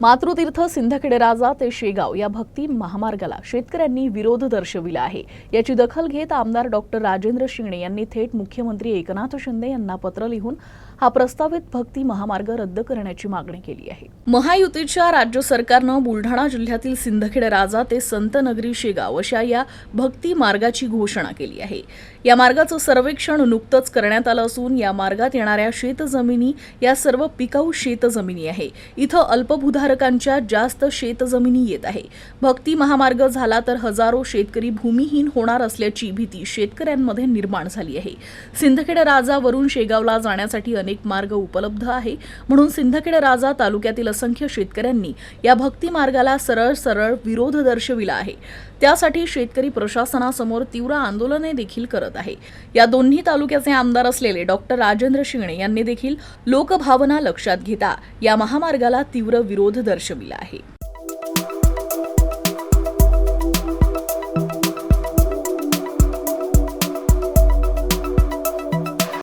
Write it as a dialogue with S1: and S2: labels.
S1: मातृतीर्थ सिंदखेडे राजा ते शेगाव या भक्ती महामार्गाला शेतकऱ्यांनी विरोध दर्शविला आहे. याची दखल घेत आमदार डॉक्टर राजेंद्र शिंगणे यांनी थेट मुख्यमंत्री एकनाथ शिंदे यांना पत्र लिहून हा प्रस्तावित भक्ती महामार्ग रद्द करण्याची मागणी केली आहे. महायुतीच्या राज्य सरकारनं बुलढाणा जिल्ह्यातील सिंदखेड राजा ते संतनगरी शेगाव अशा या भक्ती मार्गाची घोषणा केली आहे. या मार्गाचं सर्वेक्षण नुकतंच करण्यात आलं असून या मार्गात येणाऱ्या शेतजमिनी या सर्व पिकाऊ शेतजमिनी आहे. इथं अल्पभूधारकांच्या जास्त शेतजमिनी येत आहे. भक्ती महामार्ग झाला तर हजारो शेतकरी भूमिहीन होणार असल्याची भीती शेतकऱ्यांमध्ये निर्माण झाली आहे. सिंदखेड राजावरून शेगावला जाण्यासाठी अनेक मार्ग उपलब्ध आहे. म्हणून सिंदखेड राजा तालुक्यातील असंख्य शेतकऱ्यांनी या भक्ती मार्गाला सरळ सरळ विरोध दर्शविला आहे. त्यासाठी शेतकरी प्रशासनासमोर तीव्र आंदोलने देखील करत आहे. या दोन्ही तालुक्याचे आमदार असलेले डॉक्टर राजेंद्र शिंगणे यांनी देखील लोकभावना लक्षात घेता या महामार्गाला तीव्र विरोध दर्शविला आहे.